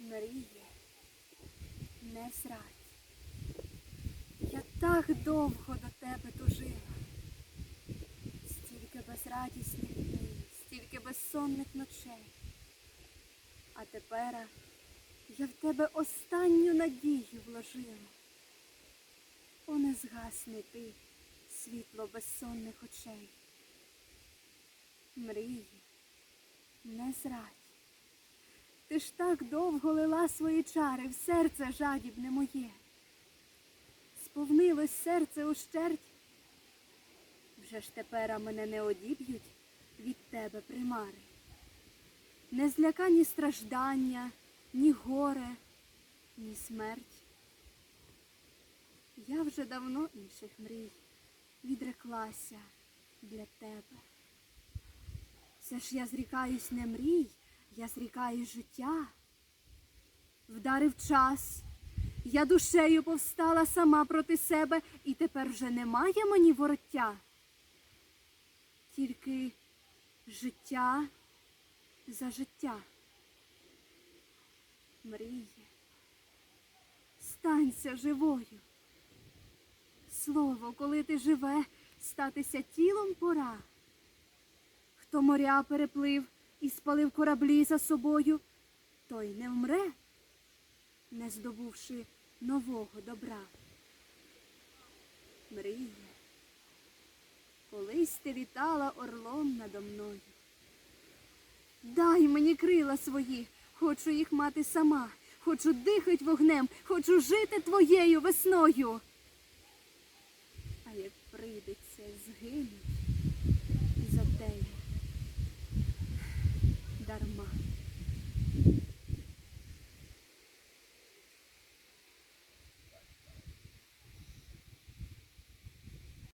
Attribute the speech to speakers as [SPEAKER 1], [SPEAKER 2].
[SPEAKER 1] Мріє, не зрадь. Я так довго до тебе тужила. Стільки безрадісних днів, стільки безсонних ночей. А тепер я в тебе останню надію вложила. О, не згасни ти, світло безсонних очей. Мрії, не зрадь. Ти ж так довго лила свої чари в серце жадібне моє. Сповнилось серце ущерть. Вже ж тепер мене не одіб'ють від тебе примари. Не зляка ні страждання, ні горе, ні смерть. Я вже давно інших мрій відреклася для тебе. Все ж я зрікаюсь не мрій, я зрікаюсь життя. Вдарив час, я душею повстала сама проти себе, і тепер вже немає мені вороття. Тільки життя за життя. Мріє, станься живою. Слово, коли ти живе, статися тілом пора. Хто моря переплив і спалив кораблі за собою, той не вмре, не здобувши нового добра. Мріє, колись ти літала орлом надо мною. Дай мені крила свої, хочу їх мати сама, хочу дихать вогнем, хочу жити твоєю весною. А як прийдеться згинуть